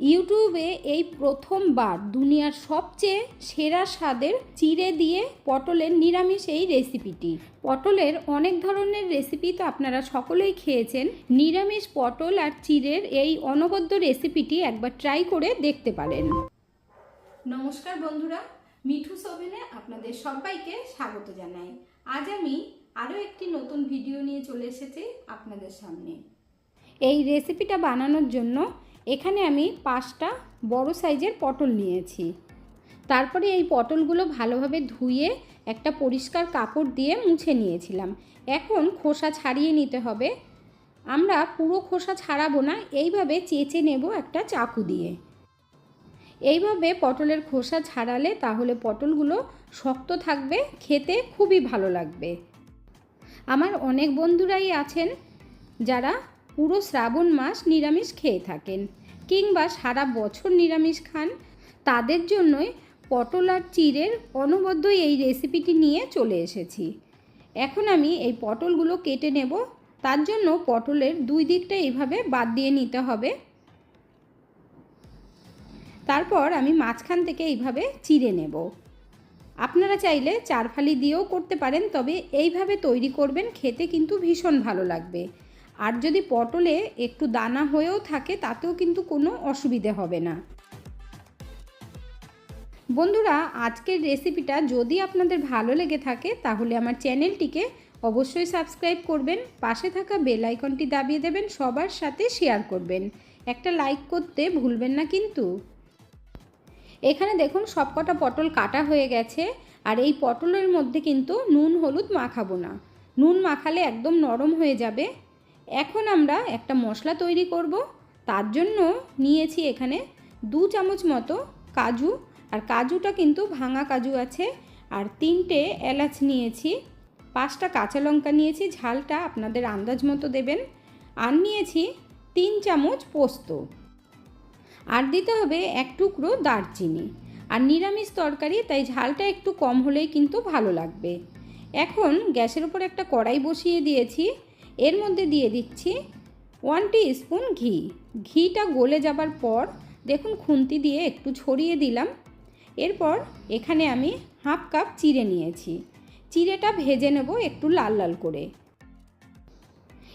ইউটিউবে এই প্রথমবার দুনিয়ার সবচেয়ে সেরা স্বাদের চিড়ে দিয়ে পটলের নিরামিষ এই রেসিপিটি। পটলের অনেক ধরনের রেসিপি তো আপনারা সকলেই খেয়েছেন। নিরামিষ পটল আর চিড়ের এই অনবদ্য রেসিপিটি একবার ট্রাই করে দেখতে পারেন। নমস্কার বন্ধুরা মিঠু সোভেনে আপনাদের সবাইকে স্বাগত জানাই। আজ আমি আরও একটি নতুন ভিডিও নিয়ে চলে এসেছি আপনাদের সামনে। এই রেসিপিটা বানানোর জন্য এখানে আমি পাঁচটা বড় সাইজের পটল নিয়েছি। তারপরে এই পটলগুলো ভালোভাবে ধুয়ে একটা পরিষ্কার কাপড় দিয়ে মুছে নিয়েছিলাম। এখন খোসা ছাড়িয়ে নিতে হবে। আমরা পুরো খোসা ছাড়াবো না, এইভাবে চেঁচে নেব একটা চাকু দিয়ে। এইভাবে পটলের খোসা ছাড়ালে তাহলে পটলগুলো শক্ত থাকবে, খেতে খুবই ভালো লাগবে। আমার অনেক বন্ধুরাই আছেন যারা পুরো শ্রাবণ মাস নিরামিষ খেয়ে থাকেন। কিংবা সারা বছর নিরামিষ খান, তাদের জন্যই পটল আর চিড়ের অনবদ্য এই রেসিপিটি নিয়ে চলে এসেছি। এখন আমি এই পটলগুলো কেটে নেব। তার জন্য পটলের দুই দিকটা এইভাবে বাদ দিয়ে নিতে হবে। তারপর আমি মাঝখান থেকে এইভাবে চিড়ে নেব। আপনারা চাইলে চারফালি দিয়েও করতে পারেন, তবে এইভাবে তৈরি করবেন, খেতে কিন্তু ভীষণ ভালো লাগবে। আর যদি পটলে একটু দানা হয়েও থাকে, তাতেও কিন্তু কোনো অসুবিধে হবে না। বন্ধুরা, আজকের রেসিপিটা যদি আপনাদের ভালো লেগে থাকে, তাহলে আমার চ্যানেলটিকে অবশ্যই সাবস্ক্রাইব করবেন, পাশে থাকা বেল আইকনটি দাবিয়ে দেবেন, সবার সাথে শেয়ার করবেন। একটা লাইক করতে ভুলবেন না কিন্তু। এখানে দেখুন, সবকটা পটল কাটা হয়ে গেছে, আর এই পটলের মধ্যে কিন্তু নুন হলুদ মাখাবো না। নুন মাখালে একদম নরম হয়ে যাবে। এখন আমরা একটা মশলা তৈরি করব। তার জন্য নিয়েছি এখানে দু চামচ মতো কাজু। আর কাজুটা কিন্তু ভাঙা কাজু আছে। আর তিনটে এলাচ নিয়েছি। পাঁচটা কাঁচা লঙ্কা নিয়েছি। ঝালটা আপনাদের আন্দাজ মতো দেবেন। আর নিয়েছি তিন চামচ পোস্ত। আর দিতে হবে এক টুকরো দারচিনি। আর নিরামিষ তরকারি, তাই ঝালটা একটু কম হলেই কিন্তু ভালো লাগবে। এখন গ্যাসের উপর একটা কড়াই বসিয়ে দিয়েছি। এর মধ্যে দিয়ে দিচ্ছি ওয়ান স্পুন ঘি। ঘিটা গলে যাবার পর দেখুন খুন্তি দিয়ে একটু ছড়িয়ে দিলাম। এরপর এখানে আমি হাফ কাপ চিড়ে নিয়েছি। চিড়েটা ভেজে নেব একটু লাল লাল করে।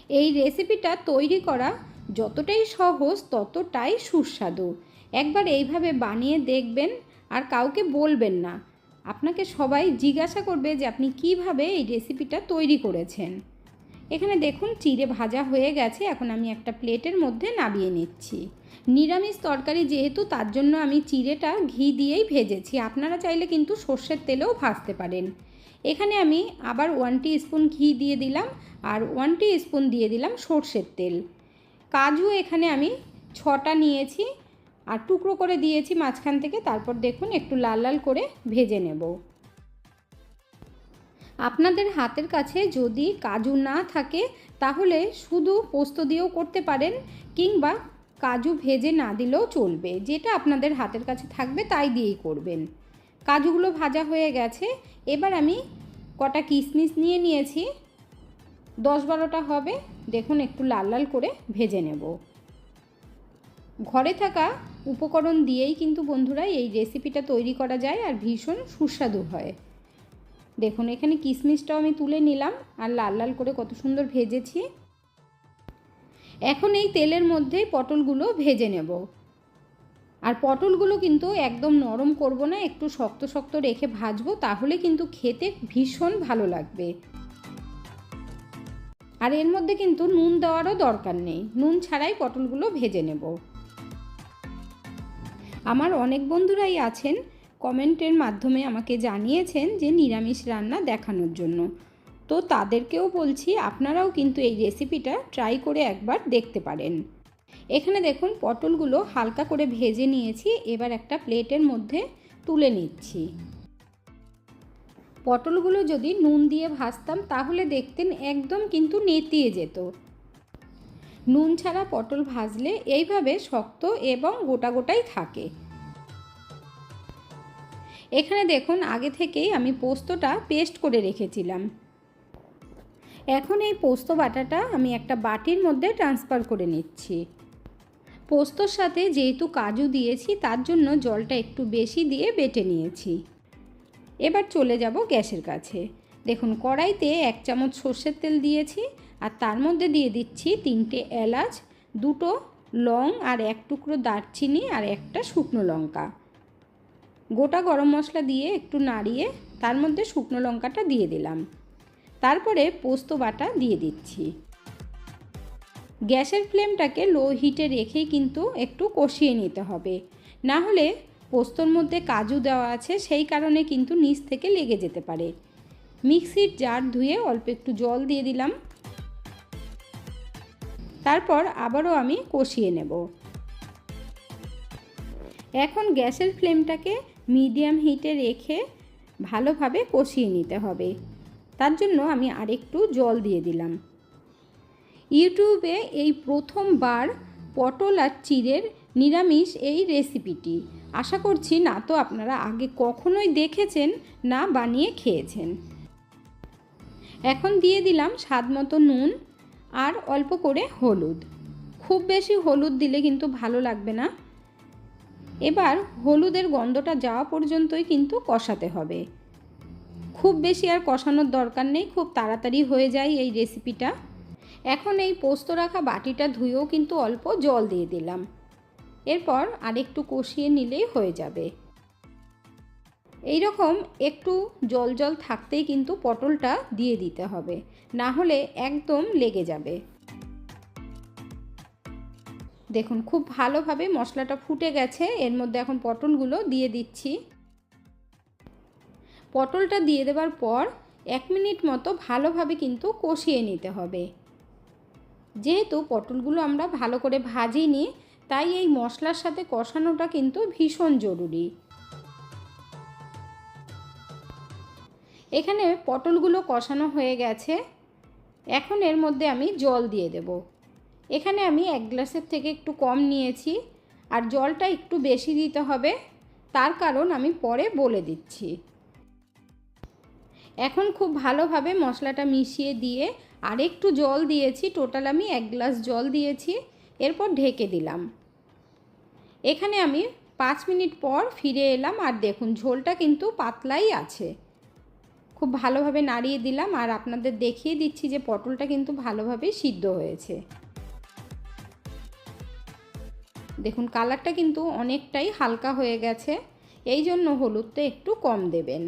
এই রেসিপিটা তৈরি করা যতটাই সহজ, ততটাই সুস্বাদু। একবার এইভাবে বানিয়ে দেখবেন আর কাউকে বলবেন না। আপনাকে সবাই জিজ্ঞাসা করবে যে আপনি কীভাবে এই রেসিপিটা তৈরি করেছেন। এখানে দেখুন চিড়ে ভাজা হয়ে গেছে। এখন আমি একটা প্লেটের মধ্যে নামিয়ে নিচ্ছি। নিরামিষ তরকারি যেহেতু, তার জন্য আমি চিড়েটা ঘি দিয়েই ভেজেছি। আপনারা চাইলে কিন্তু সর্ষের তেলেও ভাজতে পারেন। এখানে আমি আবার ওয়ান স্পুন ঘি দিয়ে দিলাম আর ওয়ান টি স্পুন দিয়ে দিলাম সর্ষের তেল। কাজু এখানে আমি ছটা নিয়েছি আর টুকরো করে দিয়েছি মাঝখান থেকে। তারপর দেখুন একটু লাল লাল করে ভেজে নেব। আপনাদের হাতের কাছে যদি কাজু না থাকে, তাহলে শুধু পোস্ত দিয়েও করতে পারেন কিংবা কাজু ভেজে না দিলেও চলবে। যেটা আপনাদের হাতের কাছে থাকবে, তাই দিয়েই করবেন। কাজুগুলো ভাজা হয়ে গেছে। এবার আমি কটা কিশমিশ নিয়ে নিয়েছি। দশ বারোটা হবে। দেখুন, একটু লাল লাল করে ভেজে নেব। ঘরে থাকা উপকরণ দিয়েই কিন্তু বন্ধুরা এই রেসিপিটা তৈরি করা যায় আর ভীষণ সুস্বাদু হয়। দেখুন, এখানে কিশমিশটাও আমি তুলে নিলাম আর লাল লাল করে কত সুন্দর ভেজেছি। এখন এই তেলের মধ্যে পটলগুলো ভেজে নেব। আর পটলগুলো কিন্তু একদম নরম করব না, একটু শক্ত শক্ত রেখে ভাজবো, তাহলে কিন্তু খেতে ভীষণ ভালো লাগবে। আর এর মধ্যে কিন্তু নুন দেওয়ারও দরকার নেই, নুন ছাড়াই পটলগুলো ভেজে নেব। আমার অনেক বন্ধুরাই আছেন কমেন্টের মাধ্যমে আমাকে জানিয়েছেন যে নিরামিষ রান্না দেখানোর জন্য। তো তাদেরকেও বলছি, আপনারাও কিন্তু এই রেসিপিটা ট্রাই করে একবার দেখতে পারেন। এখানে দেখুন, পটলগুলো হালকা করে ভেজে নিয়েছি, এবার একটা প্লেটের মধ্যে তুলে নিচ্ছি। পটলগুলো যদি নুন দিয়ে ভাজতাম, তাহলে দেখতেন একদম কিন্তু নেতিয়ে যেত। নুন ছাড়া পটল ভাজলে এইভাবে শক্ত এবং গোটা গোটাই থাকে। এখানে দেখুন, আগে থেকেই আমি পোস্তটা পেস্ট করে রেখেছিলাম। এখন এই পোস্ত বাটাটা আমি একটা বাটির মধ্যে ট্রান্সফার করে নিচ্ছি। পোস্তর সাথে যেহেতু কাজু দিয়েছি, তার জন্য জলটা একটু বেশি দিয়ে বেটে নিয়েছি। এবার চলে যাব গ্যাসের কাছে। দেখুন, কড়াইতে এক চামচ সর্ষের তেল দিয়েছি, আর তার মধ্যে দিয়ে দিচ্ছি তিনটে এলাচ, দুটো লং আর এক টুকরো দারচিনি আর একটা শুকনো লঙ্কা। গোটা গরম মশলা দিয়ে একটু নাড়িয়ে তার মধ্যে শুকনো লঙ্কাটা দিয়ে দিলাম। তারপরে পোস্ত বাটা দিয়ে দিচ্ছি। গ্যাসের ফ্লেমটাকে লো হিটে রেখেই কিন্তু একটু কষিয়ে নিতে হবে। না হলে পোস্তর মধ্যে কাজু দেওয়া আছে সেই কারণে কিন্তু নিচ থেকে লেগে যেতে পারে। মিক্সির জার ধুয়ে অল্প একটু জল দিয়ে দিলাম। তারপর আবারও আমি কষিয়ে নেব। এখন গ্যাসের ফ্লেমটাকে মিডিয়াম হিটে রেখে ভালোভাবে কষিয়ে নিতে হবে। তার জন্য আমি আরেকটু জল দিয়ে দিলাম। ইউটিউবে এই প্রথমবার পটল আর চিড়ের নিরামিষ এই রেসিপিটি। আশা করছি না তো আপনারা আগে কখনোই দেখেছেন, না বানিয়ে খেয়েছেন। এখন দিয়ে দিলাম স্বাদ মতো নুন আর অল্প করে হলুদ। খুব বেশি হলুদ দিলে কিন্তু ভালো লাগবে না। এবার হলুদের গন্ধটা যাওয়া পর্যন্তই কিন্তু কষাতে হবে। খুব বেশি আর কষানোর দরকার নেই, খুব তাড়াতাড়ি হয়ে যায় এই রেসিপিটা এখন এই পোস্ত রাখা বাটিটা ধুয়েও কিন্তু অল্প জল দিয়ে দিলাম। এরপর আরেকটু কষিয়ে নিলেই হয়ে যাবে। এই রকম একটু জল জল থাকতেই কিন্তু পটলটা দিয়ে দিতে হবে, না হলে একদম লেগে যাবে। দেখুন, খুব ভালোভাবে মশলাটা ফুটে গেছে। এর মধ্যে এখন পটলগুলো দিয়ে দিচ্ছি। পটলটা দিয়ে দেওয়ার পর এক মিনিট মতো ভালোভাবে কিন্তু কষিয়ে নিতে হবে। যেহেতু পটলগুলো আমরা ভালো করে ভাজিনি, তাই এই মশলার সাথে কষানোটা কিন্তু ভীষণ জরুরি। এখানে পটলগুলো কষানো হয়ে গেছে। এখন এর মধ্যে আমি জল দিয়ে দেব। এখানে আমি এক গ্লাসের থেকে একটু কম নিয়েছি আর জলটা একটু বেশি দিতে হবে, তার কারণ আমি পরে বলে দিচ্ছি। এখন খুব ভালোভাবে মশলাটা মিশিয়ে দিয়ে আর একটু জল দিয়েছি, টোটাল আমি এক গ্লাস জল দিয়েছি, এরপর ঢেকে দিলাম। এখানে আমি পাঁচ মিনিট পর ফিরে এলাম আর দেখুন ঝোলটা কিন্তু পাতলাই আছে। খুব ভালোভাবে নাড়িয়ে দিলাম আর আপনাদের দেখিয়ে দিচ্ছি যে পটলটা কিন্তু ভালোভাবে সিদ্ধ হয়েছে। দেখুন, কালারটা কিন্তু অনেকটাই হালকা হয়ে গেছে। এই জন্য হলুদটা একটু কম দেবেন।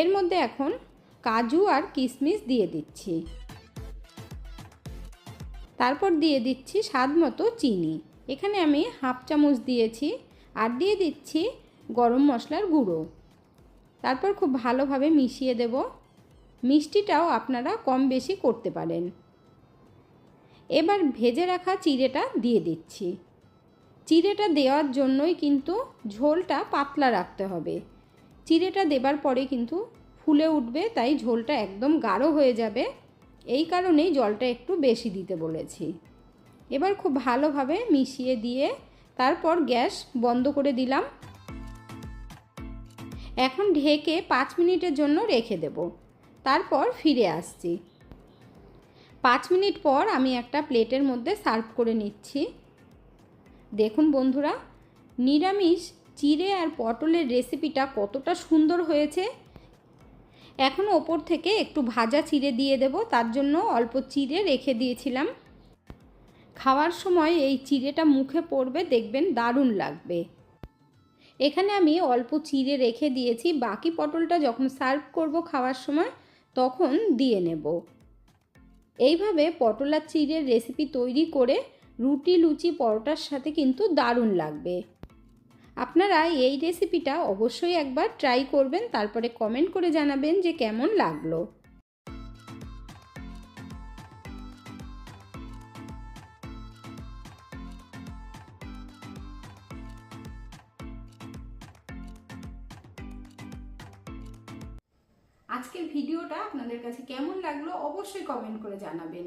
এর মধ্যে এখন কাজু আর কিশমিশ দিয়ে দিচ্ছি। তারপর দিয়ে দিচ্ছি স্বাদ মতো চিনি। এখানে আমি হাফ চামচ দিয়েছি আর দিয়ে দিচ্ছি গরম মশলার গুঁড়ো। তারপর খুব ভালোভাবে মিশিয়ে দেব। মিষ্টিটাও আপনারা কম বেশি করতে পারেন। এবার ভেজে রাখা চিড়েটা দিয়ে দিচ্ছি। চিড়েটা দেওয়ার জন্যই কিন্তু ঝোলটা পাতলা রাখতে হবে। চিড়েটা দেবার পরে কিন্তু ফুলে উঠবে, তাই ঝোলটা একদম গাঢ় হয়ে যাবে। এই কারণেই জলটা একটু বেশি দিতে বলেছি। এবার খুব ভালোভাবে মিশিয়ে দিয়ে তারপর গ্যাস বন্ধ করে দিলাম। এখন ঢেকে পাঁচ মিনিটের জন্য রেখে দেব। তারপর ফিরে আসছি। পাঁচ মিনিট পর আমি একটা প্লেটের মধ্যে সার্ভ করে নিচ্ছি। দেখুন বন্ধুরা, নিরামিষ চিড়ে আর পটলের রেসিপিটা কতটা সুন্দর হয়েছে। এখন ওপর থেকে একটু ভাজা চিড়ে দিয়ে দেব, তার জন্য অল্প চিড়ে রেখে দিয়েছিলাম। খাওয়ার সময় এই চিড়েটা মুখে পড়বে, দেখবেন দারুণ লাগবে। এখানে আমি অল্প চিড়ে রেখে দিয়েছি, বাকি পটলটা যখন সার্ভ করব খাওয়ার সময়, তখন দিয়ে নেব। এইভাবে পটল আর চিড়ের রেসিপি তৈরি করে রুটি, লুচি, পরোটার সাথে কিন্তু দারুণ লাগবে। আপনারা এই রেসিপিটা অবশ্যই একবার ট্রাই করবেন, তারপরে কমেন্ট করে জানাবেন যে কেমন লাগল। আজকের ভিডিওটা আপনাদের কাছে কেমন লাগল অবশ্যই কমেন্ট করে জানাবেন।